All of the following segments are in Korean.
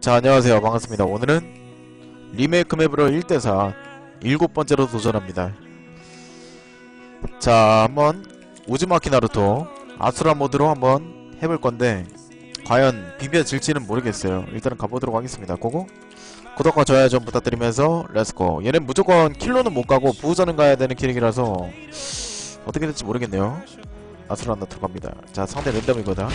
자 안녕하세요. 반갑습니다. 오늘은 리메이크 맵으로 1대4 일곱 번째로 도전합니다. 자 한번 우즈마키 나루토 아수라 모드로 한번 해볼 건데 과연 비벼질지는 모르겠어요. 일단은 가보도록 하겠습니다. 고고 구독과 좋아요 좀 부탁드리면서 렛츠고 얘는 무조건 킬로는 못 가고 부우전은 가야 되는 캐릭이라서 어떻게 될지 모르겠네요. 아수라 나루토 갑니다. 자 상대 랜덤이거든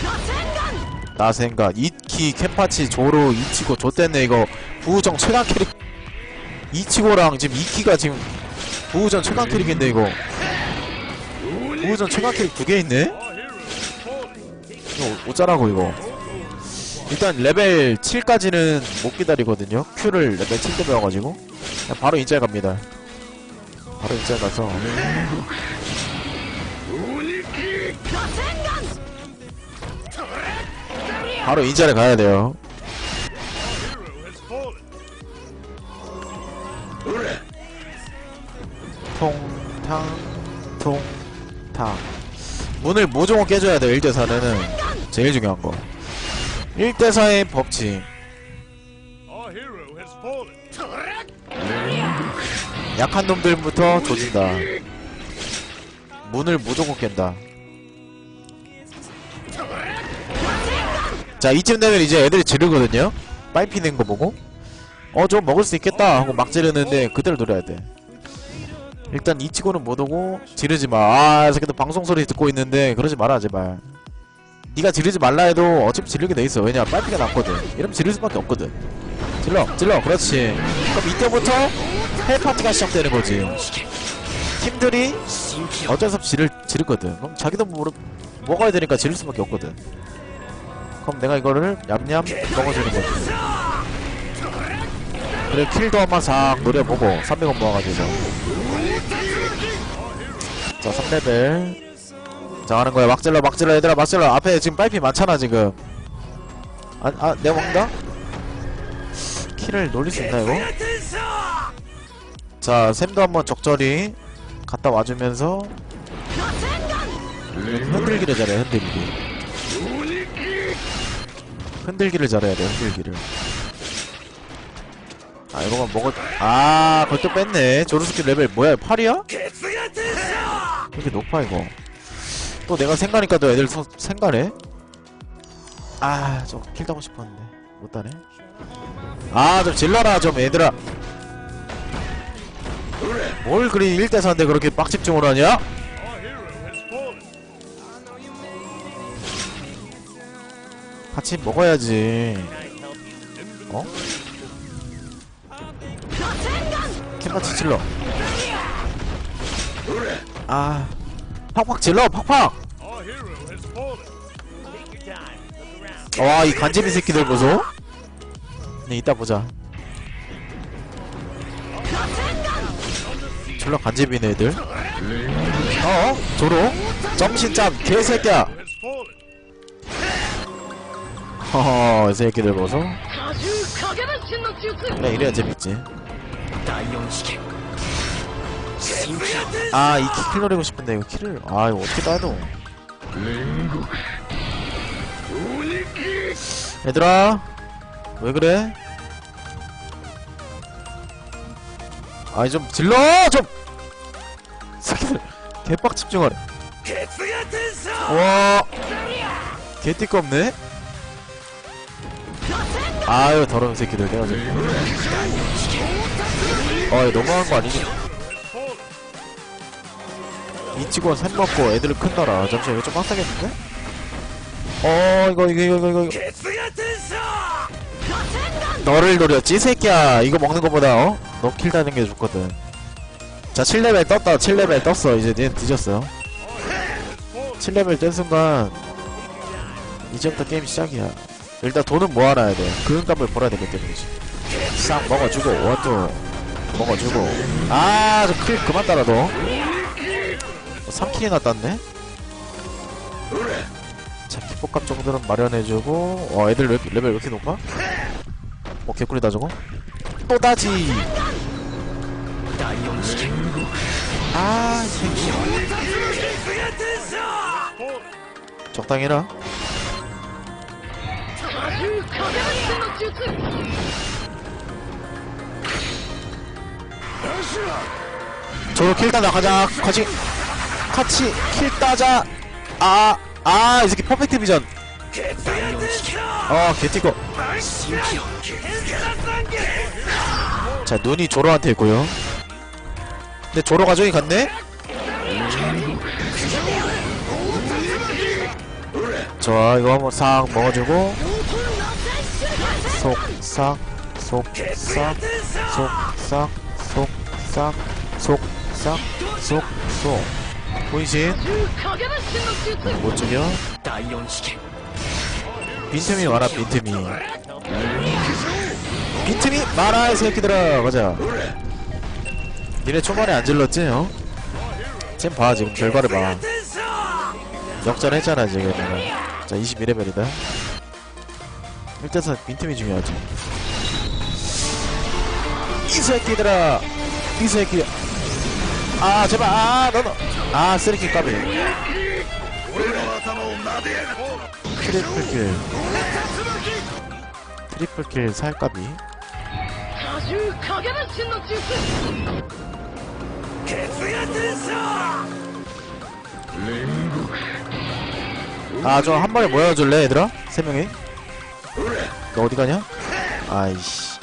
나센가 이키 캠파치 조로 이치고 좆됐네 이거 부우정 최강 캐릭. 이치고랑 지금 이키가 지금 부우전 최강 캐릭인데 이거. 부우전 최강 캐릭 두 개 있네? 이거 어- 어쩌라고 이거 일단 레벨 7까지는 못 기다리거든요. Q를 레벨 7때 배워가지고. 그냥 바로 인짤 갑니다. 바로 인짤 가서. 바로 인짤에 가야 돼요. 통탕 통탕. 문을 무조건 깨줘야 돼요 1대4는. 제일 중요한 거 1대4의 법칙. 약한 놈들부터 조진다. 문을 무조건 깬다. 자 이쯤 되면 이제 애들이 지르거든요. 빨피 낸거 보고. 어 좀 먹을 수 있겠다 하고 막 지르는데 그대로 노려야 돼. 일단 이치고는 못 오고 지르지 마. 아 새끼들 방송 소리 듣고 있는데 그러지 마라 제발 니가 지르지 말라 해도 어차피 지르게 돼 있어. 왜냐 빨피가 남거든. 이러면 지를 수밖에 없거든. 질러 질러. 그렇지. 그럼 이때부터 헬파티가 시작되는 거지. 팀들이 어쩔 수 없이 지를, 지르거든. 그럼 자기도 모르, 먹어야 되니까 지를 수밖에 없거든. 그럼 내가 이거를 냠냠 먹어주는 거지. 그래 킬도 한번 싹 노려보고 300원 모아가지고. 자 3레벨 자 하는 거야. 막 질러 막 질러 얘들아 막 질러. 앞에 지금 빨피 많잖아 지금. 아, 아 내가 먹는다? 킬을 놀릴 수 있나 이거? 자 샘도 한번 적절히 갔다 와주면서 흔들기를 잘해 흔들기. 흔들기를 잘해야 돼 흔들기를. 아 이거만 먹어 아 그걸 또 뺐네. 조르스키 레벨 뭐야 8이야? 이렇게 높아 이거 또 내가 생가니까 또 애들 서, 생가네? 아좀 킬 따고 싶었는데. 못 따네. 아 좀 질러라 좀 얘들아. 뭘 그리 1대4인데 그렇게 빡 집중을 하냐? 같이 먹어야지. 어? 캔같이 질러. 아 팍팍 질러 팍팍. 어, 와이 간지비 새끼들 보소. 네 이따 보자. 졸라 간지비네 애들. 어? 조롱? 점신짬 개새끼야. 허허 새끼들 보소. 네 이래야 재밌지. 아 이 킬 노리고 싶은데 이거 킬을 아 이거 어떻게 따도 얘들아 왜 그래? 아이 좀 질러! 좀! 새끼들 개빡 집중하래. 와 개띠꺼 없네? 아유 더러운 새끼들 내가 지금 아 너무한 거 아니니? 이치고 샘 먹고 애들을 큰다라. 잠시만 이거 좀 빡세겠는데? 어 이거 이거 이거 이거 이거. 너를 노렸지 새끼야. 이거 먹는 거보다 어? 너 킬 다는 게 좋거든. 자 7레벨 떴다. 7레벨 떴어. 이제 얘는 뒤졌어. 7레벨 뜬 순간 이제부터 게임 시작이야. 일단 돈은 모아놔야 돼. 그은값을 벌어야 되기 때문이지. 싹 먹어주고 원투 먹어주고. 아저 클 그만 따라 너 어, 3킬이나 땄네? 자, 기법값 정도는 마련해주고 어, 애들 레, 벨왜 이렇게 높아? 어, 개꿀이다 저거 또다지! 아, 새끼 적당해라 저로 킬다 나가자 같이 같이 킬 따자. 아 아 이 새끼 퍼펙트 비전. 어 개티거 자 눈이 조로한테 있고요. 근데 조로가 저기 갔네? 좋아 이거 한번 싹 먹어주고. 속 싹 속 싹 속 싹 속 싹 속 싹 속 속 본신. 못 죽여. 빈틈이 와라 빈틈이. 빈틈이 마라 이 새끼들아. 가자. 니네 초반에 안 질렀지 어? 쟨봐 지금 결과를 봐. 역전했잖아 지금 내가. 자 21레벨이다. 1대4 빈틈이 중요하지. 이 새끼들아. 이 새끼. 아 제발. 아 너너. 아 쓰리킥 까비. 트리플킬. 트리플킬 살까비. 아저 한 번에 모여줄래 얘들아? 세 명이? 너 어디 가냐? 아이씨.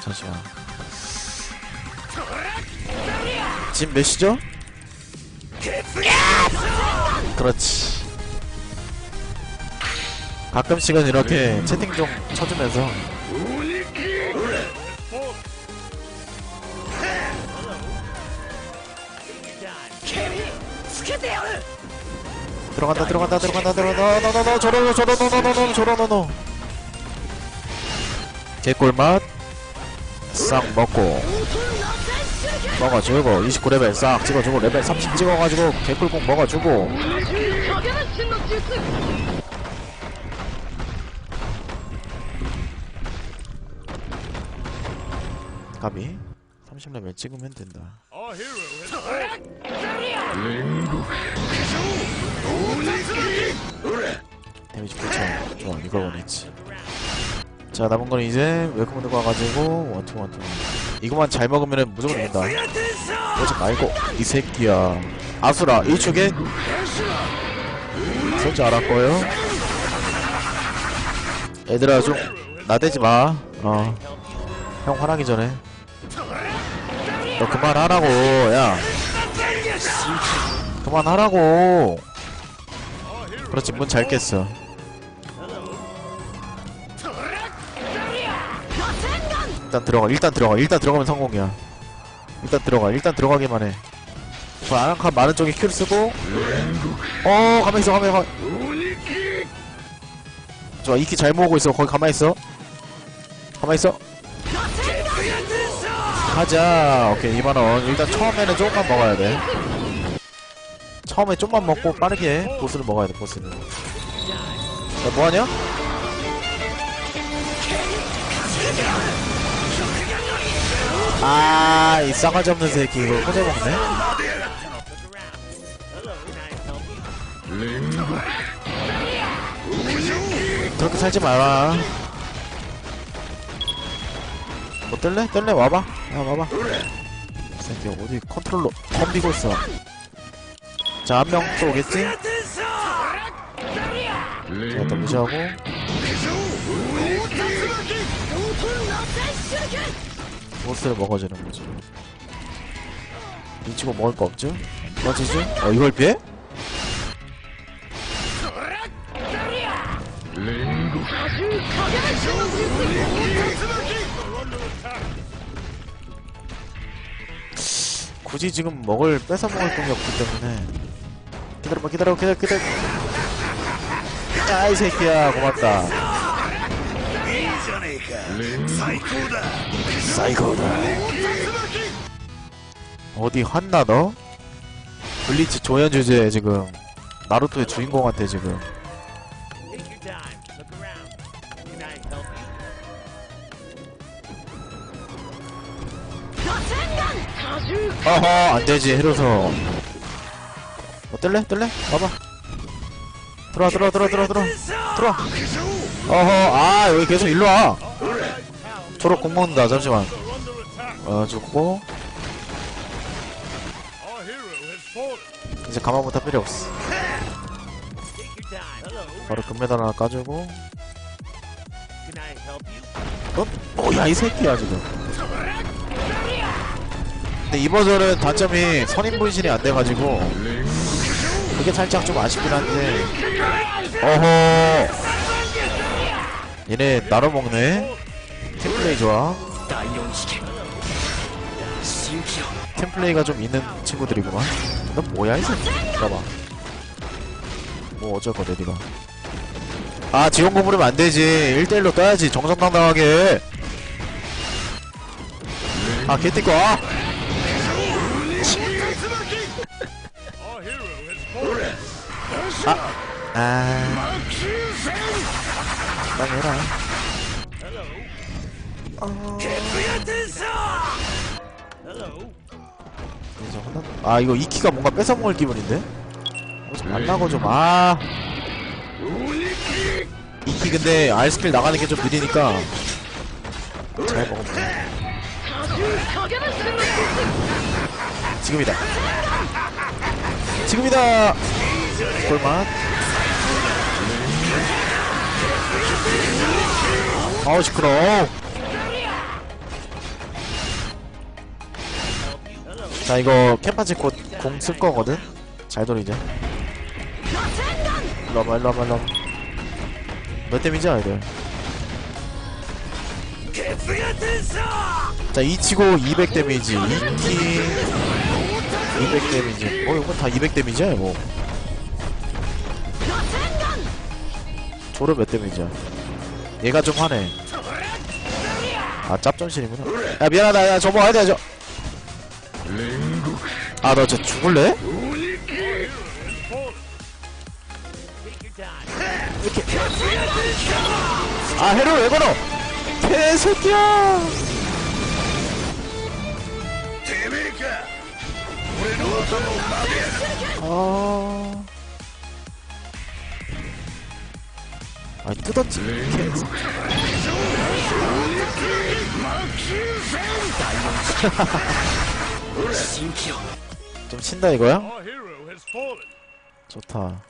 잠시만. 지금 몇 시죠? 그렇지. 가끔씩은 이렇게 채팅 좀 쳐주면서. 들어간다 들어간다 들어간다 들어간다. 너너너 저러 너 저러 너너너 저러 개꿀맛. 싹 먹고 먹어주고 29레벨 싹 찍어주고 레벨 30 찍어가지고 개꿀 꼭 먹어주고. 가비 30레벨 찍으면 된다. 데미지 9천 좋아 이걸 원했지. 자 남은건 이제 웰컴드 가가지고 원투 원투. 이거만 잘 먹으면 무조건 이긴다 오지 말고 이 새끼야. 아수라 이쪽에? 쓸줄 알았고요. 얘들아 좀 나대지 마어형 화나기 전에. 너 그만하라고 야. 그만하라고. 그렇지 문 잘 깼어 일단 들어가 일단 들어가 일단 들어가면 성공이야. 일단 들어가 일단 들어가기만 해. 그 아랑카 많은 쪽에 큐를 쓰고. 어 가만히 있어 가만히 가만히 좋아 이키 잘 모으고 있어. 거기 가만히 있어. 가만히 있어. 가자. 오케이 2만원. 일단 처음에는 조금만 먹어야 돼. 처음에 좀만 먹고 빠르게 보스를 먹어야 돼 보스는. 야 뭐하냐? 아, 이 싸가지 없는 새끼 이거 혼자 먹네. 그렇게 살지 마라. 뭐 뜰래? 뜰래? 와봐. 야, 와봐. 이 새끼 어디 컨트롤러 덤비고 있어. 자, 한 명 또 오겠지? 자, 일단 무시하고. 보스를 먹어주는 거지 이 친구 먹을 거 없죠? 맞지지? 어 이걸 피해? 굳이 지금 먹을 뺏어 먹을 돈이 없기 때문에 기다려봐 기다려 기다려 기다려 아, 야이 새끼야 고맙다 사이코다 어디 한나 너? 블리치 조연 주제 지금 나루토의 주인공한테 지금. 어허 안되지 해로서 뭐 뜰래? 뜰래? 들어와 들어와 들어와 들어와 들어와. 들어와. 어허 아 여기 계속 일로와 초록 공 먹는다 잠시만. 어 fallen. 이제 가만 못할 필요 없어. 바로 금메달 하나 까주고? 어? 뭐야 이 새끼야 지금 근데 이 버전은 단점이 선임 분신이 안 돼가지고 그게 살짝 좀 아쉽긴 한데 어허 얘네 나눠 먹네 템플레이 좋아. 템플레이가 좀 있는 친구들이구만. 너 뭐야 이 새끼 봐봐. 뭐 어쩔 거대 니가. 아 지원고 부르면 안 되지. 1대1로 떠야지 정정당당하게. 아 개띠꺼 아 fallen. 아. 땅 해라. 그래서 하나 아 이거 이키가 뭔가 뺏어먹을 기분인데? 어, 만나고 좀아. 이키 근데 R 스킬 나가는 게 좀 느리니까 잘 먹어보자 지금이다. 지금이다! 골만 아우 시끄러워. 자 이거 캠파치 곧공 쓸 거거든. 잘 돌리자. 일로 와봐 일로 와봐 일로 와봐. 몇 데미지야 애들? 자, 이 치고 200 데미지, 이키 200 데미지. 어, 이건 다200 데미지야, 이거. 조르 몇 데미지야? 얘가 좀 하네. 아, 짭전신이구나. 야, 미안하다. 야, 저거 해야 돼, 저. 아, 너저 죽을래? 아, 해로 왜 걸어? 개새끼야! 아. 아니, 뜯었지. 개새끼. 좀 친다 이거야? 좋다.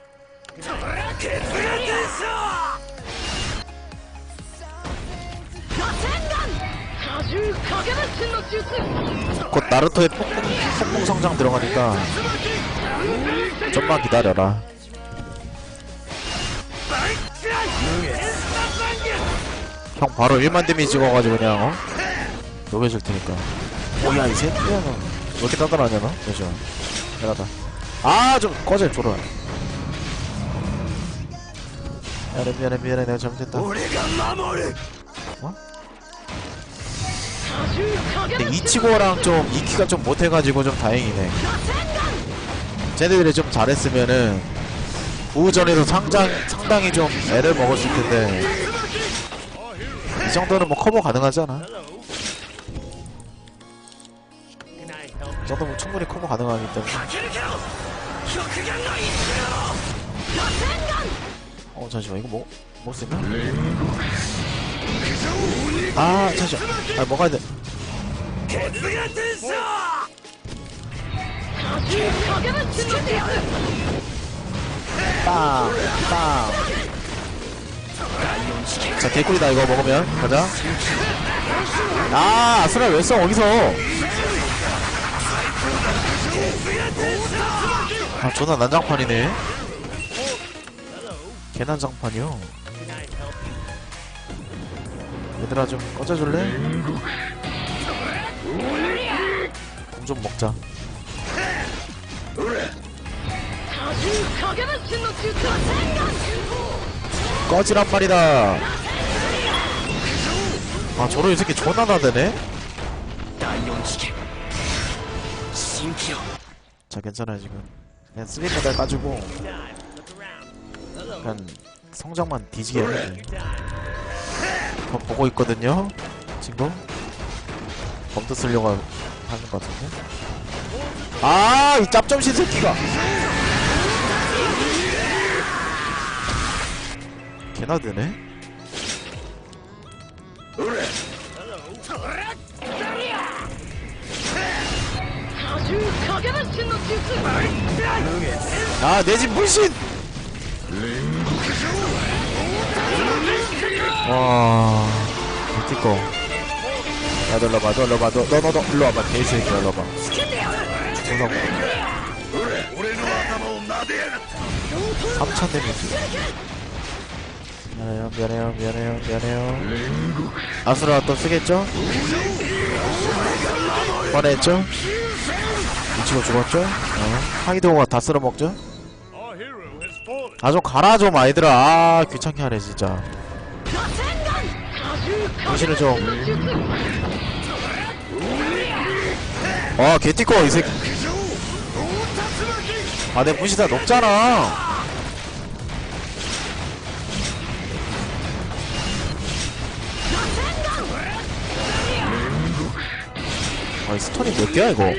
곧 나루토의 폭풍, 성장 들어가니까 좀만 기다려라. 형 바로 1만 데미지 먹어가지고 그냥 어? 녹여줄 테니까. 오야 이 새끼야 왜 이렇게 단단하냐 너? 잠시만 내가다. 아좀 꺼져 졸아. 미안해 미안해 미안해. 내가 잘못했다. 어? 근데 이치고랑 좀 이키가 좀 못해가지고 좀 다행이네. 쟤네들이 좀 잘했으면은 우전에서 상장, 상당히 좀 애를 먹었을 텐데. 이 정도는 뭐 커버 가능하잖아? 이 정도면 충분히 커버 가능하기 때문에 어 잠시만 이거 뭐.. 뭐 쓰나? 아 잠시만 아 먹어야 돼 빵! 빵! 자 개꿀이다 이거 먹으면 가자 아 아스라 왜써 어디서 아 전화 난장판이네. 개난장판이요. 얘들아 좀 꺼져줄래? 좀 먹자. 꺼지란 말이다. 아 저런 이 새끼 존나 나대네? 자, 괜찮아요, 지금. 그냥 슬립 메달 까주고. 약간 성장만 뒤지게 time. 저 보고 있거든요, 친구. 검도 쓰려고 하- 하는 것 같은데. 아, 이 짭점신 새끼가. 개나 되네 아 내 집 물신! 와 미티꺼. 야너 일로 와봐 너 일로 와봐. 너너 너 일로 와봐 개새끼야 일로 와봐. 죽어서 3천 데미지 미안해요 미안해요 미안해요 미안해요. 아수라 또 쓰겠죠? 뻔했죠? 치고 죽었죠? 어. 하이드호가 다 쓸어먹죠? 아 좀 가라 좀 아이들아 아 귀찮게 하네 진짜 당신을 좀아 어, 개띠꺼 이 새끼 아내 무시 다 녹잖아 아이 스톤이 몇 개야 이거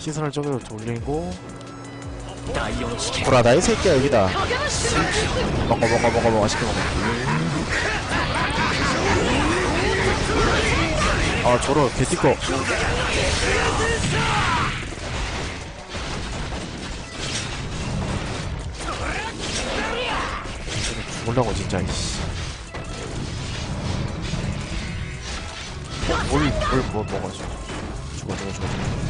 시선을 저기로 돌리고. 보라, 나이 새끼야 여기다. 먹어 먹어 먹어 먹어 맛있게 먹어 아 저러 개띠꺼. 죽을라고 진짜 이씨. 뭘, 뭘, 뭐 먹어 죽어 죽어 죽어 죽어.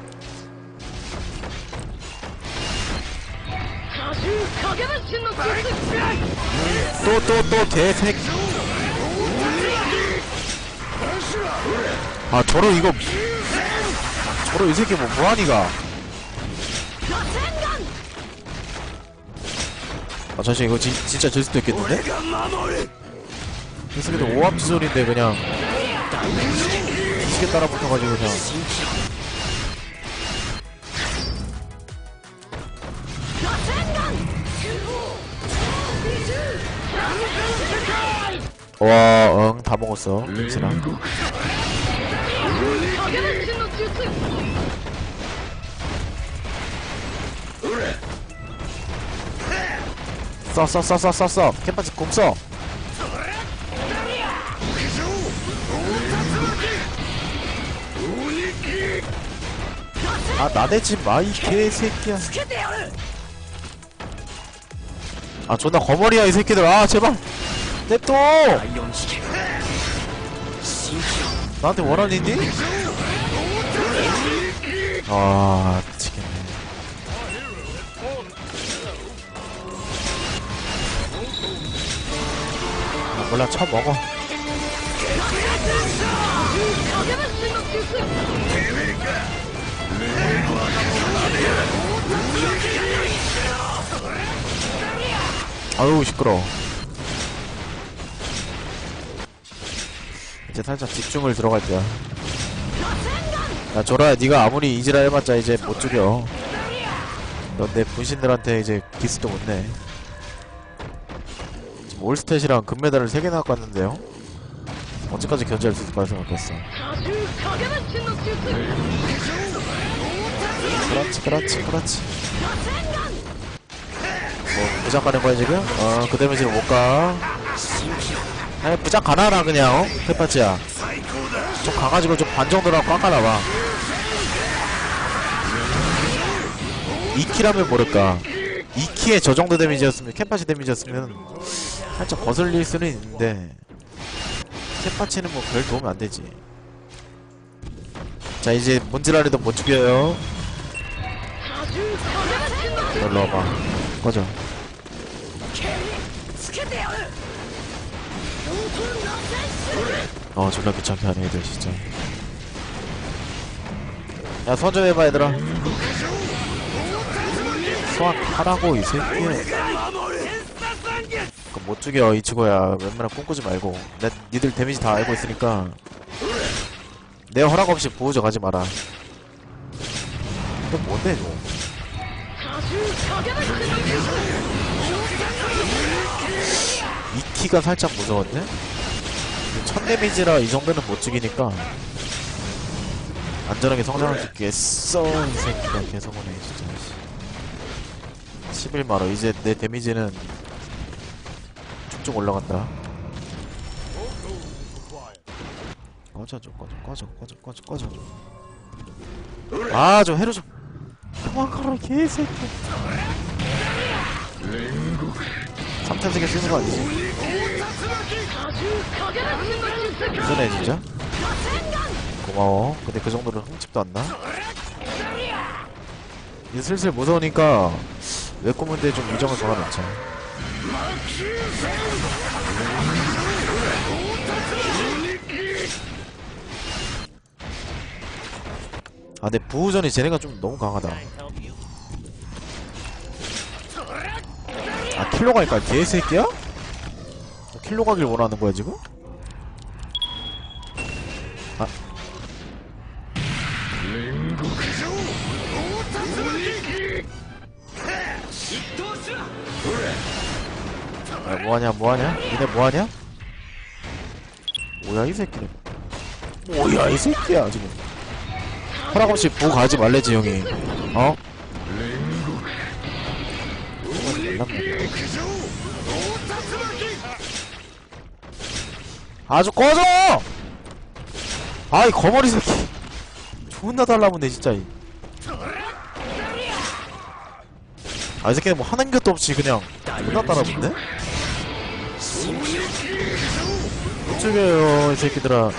또 또 또 개새끼 아 저러 이거. 저러 이 새끼 뭐 뭐하니가. 아 잠시 이거 지, 진짜 질 수도 있겠는데? 이 새끼들 오합지졸인데 그냥. 시계 따라 붙어가지고 그냥 와, 응, 다 먹었어. 김치랑. 써, 써, 써, 써, 써, 써. 캔파치 공 써. 아, 나대지 마, 이 개새끼야. 아, 존나 거머리야, 이 새끼들. 아, 제발. 냅둬! 나한테 원한인디? 아, 미치겠네. 아, 몰라, 쳐 먹어. 아유 시끄러 이제 살짝 집중을 들어갈 때야. 야 졸아야 니가 아무리 이지라 해봤자 이제 못 죽여. 넌내 분신들한테 이제 기스도 못내. 지금 올스탯이랑 금메달을 3개나 갖고 왔는데요? 언제까지 견제할 수 있을 거라 생각했어. 그렇지 그렇지 그렇지. 부작 가는 거야 지금? 어, 그 때문에 지금 못 가. 아니 부작 가나라 그냥 어? 페파치야. 좀 가가지고 좀 반 정도라고 깎아놔봐. 2키라면 모를까. 2키에 저 정도 데미지였으면 캡파치 데미지였으면 살짝 거슬릴 수는 있는데 캡파치는 뭐 별 도움이 안 되지. 자 이제 뭔지라리도 못 죽여요. 놀러와봐. 꺼져. 어 존나 귀찮게 하네 애들 진짜. 야좀 해봐 얘들아. 소환하라고 이 새끼야 그못 죽여 이치고야. 웬만하면 꿈꾸지 말고. 내 니들 데미지 다 알고 있으니까. 내 허락 없이 보호자 가지 마라. 이거 뭔데 이거 2키가 살짝 무서웠네? 첫 데미지라 이 정도는 못 죽이니까. 안전하게 성장을 죽겠어 이 새끼가 개성원해 진짜. 11마로. 이제 내 데미지는 쭉쭉 올라간다. 꺼져줘 꺼져 꺼져 꺼져 꺼져 꺼져. 아좀 해로 좀. 도망가라 개새끼. 3탄 세계 쓰는 거 아니지? 무슨 애 진짜? 고마워 근데 그 정도는 흠집도 안나? 이제 슬슬 무서우니까 왜 꼬문데 좀 유정을 걸어놓자 아 근데 부우전이 쟤네가 좀 너무 강하다 아 킬로 가니까 뒤에 새끼야? 너 킬로 가길 원하는 거야 지금? 아 야, 뭐하냐 뭐하냐? 니네 뭐하냐? 뭐야 이 새끼는 뭐야 이 새끼야 지금 허락 없이 부 가지 말래지 형이 어? 아주 꺼져! 아이 거머리 새끼 존나 달라붙네 진짜 이. 아, 이 새끼는 뭐 하는 것도 없이 그냥 존나 따라붙네? 못 죽여요, 이 새끼들아.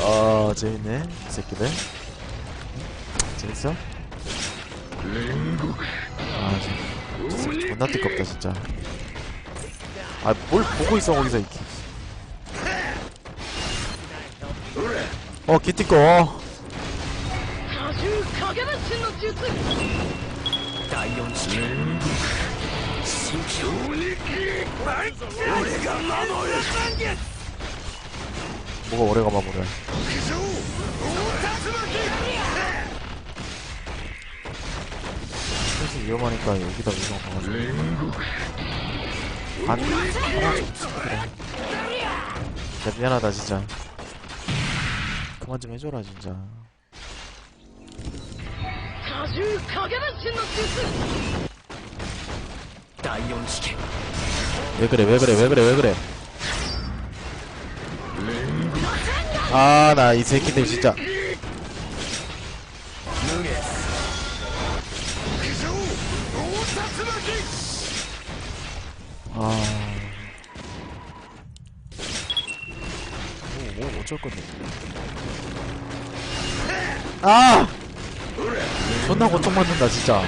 아, 재밌네, 이 새끼들. 재밌어? 아, 진- 저 진짜 존나 뜨겁다 진짜. 아 뭘 보고 있어 거기서 이렇게. 어 기티꺼 어. 뭐가 오래가 마무리야? 위험하니까 여기다 무성 가가지고. 안 그래 야 미안하다 진짜. 그만 좀 해줘라 진짜. 왜 그래 왜 그래 왜 그래 왜 그래? 아 나 이 새끼들 진짜. 아. 뭐, 뭐, 어쩔 건데. 아! 존나 고통 받는다, 진짜.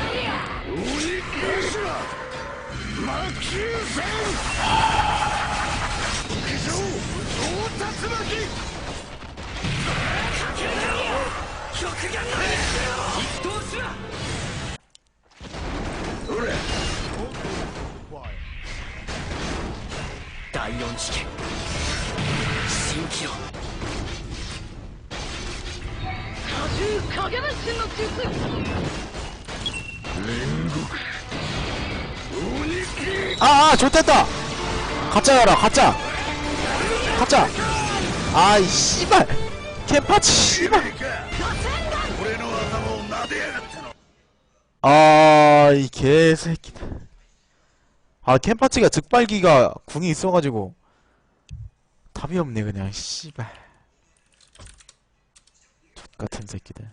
多重影分身の術 아, 아, 좋됐다! 가짜야라, 가짜! 가짜! 아이, 씨발! 캠파치, 씨발! 아, 이 개새끼들. 아 캠파치가 즉발기가 궁이 있어가지고. 답이 없네 그냥 씨발. 같은 새끼들.